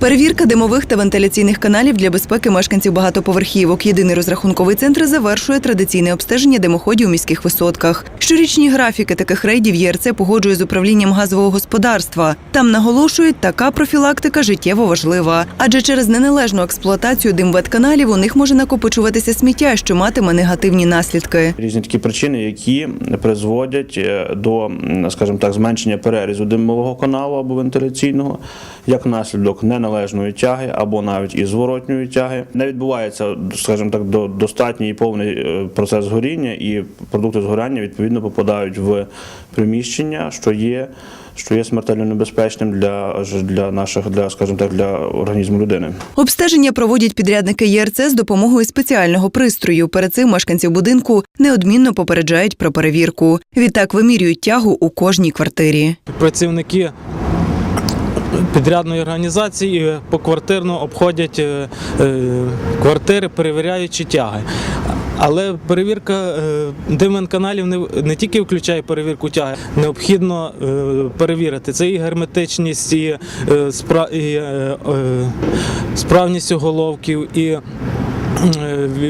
Перевірка димових та вентиляційних каналів для безпеки мешканців багатоповерхівок. Єдиний розрахунковий центр завершує традиційне обстеження димоходів у міських висотках. Щорічні графіки таких рейдів ЄРЦ погоджує з управлінням газового господарства. Там наголошують, така профілактика життєво важлива, адже через неналежну експлуатацію димветканалів у них може накопичуватися сміття, що матиме негативні наслідки. Різні такі причини, які призводять е, до, скажімо так, зменшення перерізу димового каналу або вентиляційного, як наслідок неналежної тяги або навіть і зворотньої тяги. Не відбувається, скажімо так, до- достатній і повний е, процес горіння, і продукти згоряння відповідно попадають в приміщення, що є. Що є смертельно небезпечним для, ж- для наших, для, скажімо так, для організму людини. Обстеження проводять підрядники ЄРЦ з допомогою спеціального пристрою. Перед цим мешканців будинку неодмінно попереджають про перевірку. Відтак вимірюють тягу у кожній квартирі. працівники підрядної організації і поквартирно обходять е, е, квартири, перевіряючи тяги. Але перевірка димен каналів не, не тільки включає перевірку тяги, необхідно е, перевірити це і герметичність, і, е, спра, і е, е, справність оголовків, і е,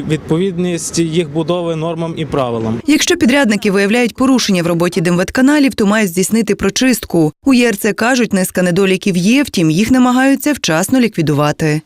відповідність їх будови нормам і правилам. Якщо підрядники виявляють порушення в роботі димветканалів, то мають здійснити прочистку. У ЄРЦ кажуть, низка недоліків є, втім їх намагаються вчасно ліквідувати.